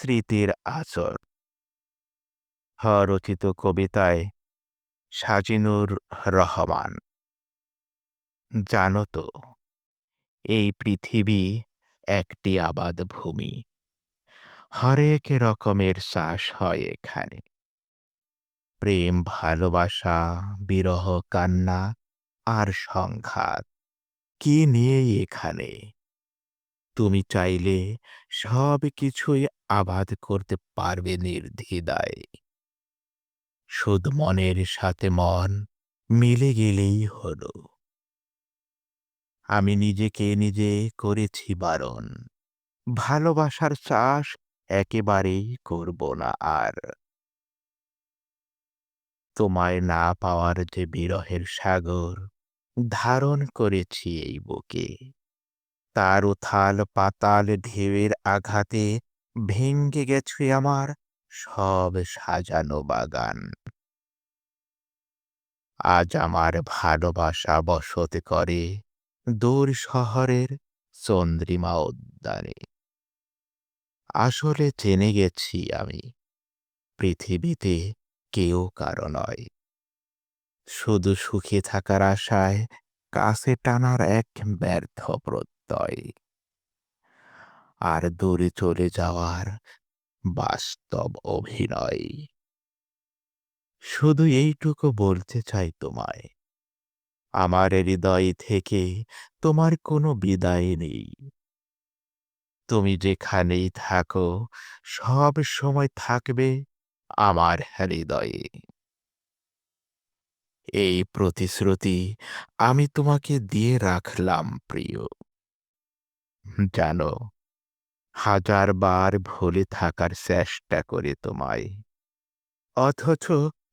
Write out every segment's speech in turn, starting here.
স্মৃতির আচর। রচিত কবিতায় সাজিনুর রহমান। জানো তো, এই পৃথিবী একটি আবাদ ভূমি। হরেক রকমের চাষ হয় এখানে। প্রেম, ভালোবাসা, বিরহ, কান্না আর সংঘাত, কি নিয়ে এখানে? তুমি চাইলে সব কিছুই আবাদ করতে পারবে নির্দ্বিধায়। শুধু মনের সাথে মন মিলে গেলেই হলো। আমি নিজেকে নিজে করেছি বারণ। ভালোবাসার চাষ একেবারেই করব না আর। তোমায় না পাওয়ার যে বিরহের সাগর, ধারণ করেছি এই বুকে। তার উথাল পাতাল ঢেউয়ের আঘাতে ভেঙ্গে গেছে আমার সব সাজানো বাগান। আজ আমার ভালোবাসা বসত করে দূর শহরের চন্দ্রিমা উদ্যানে। আসলে জেনে গেছি আমি, পৃথিবীতে কেউ কারও নয়। শুধু সুখে থাকার আশায় কাছে টানার এক ব্যর্থ প্রত্যয় আর দূরে চলে যাওয়ার বাস্তব অভিনয়। শুধু এইটুকু বলতে চাই তোমায়। আমার হৃদয় থেকে তোমার কোনো বিদায় নেই। তুমি যেখানেই থাকো, সব সময় থাকবে আমার হৃদয়ে। এই প্রতিশ্রুতি আমি তোমাকে দিয়ে রাখলাম, প্রিয়। জানো, হাজার বার ভুলে থাকার চেষ্টা করে তোমায়। অথচ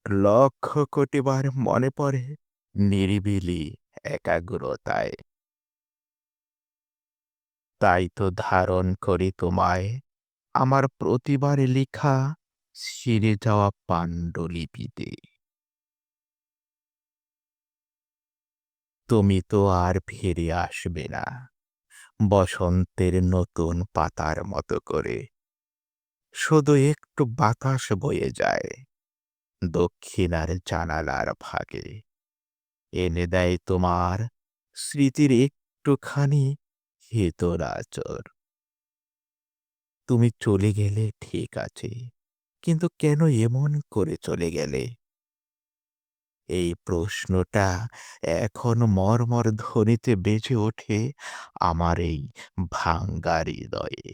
লক্ষ কোটি বার মনে পড়ে নিরিবিলি একাগ্রতায়। তাই তো ধারণ করি তোমায়, আমার প্রতিবার লেখা ছিঁড়ে যাওয়া পাণ্ডুলিপিতে। তুমি তো আর ফিরে আসবে না। বসন্তের নতুন পাতার মতো করে। শুধু একটু বাতাস বয়ে যায়। দক্ষিণার জানালার ভাগে। এনে দেয় তোমার স্মৃতির একটুখানি হেতর আচর তুমি চলে গেলে ঠিক আছে, কিন্তু কেন এমন করে চলে গেলে? এই প্রশ্নটা এখন মর্মর ধ্বনিতে বেজে ওঠে আমার এই ভাঙ্গা হৃদয়ে।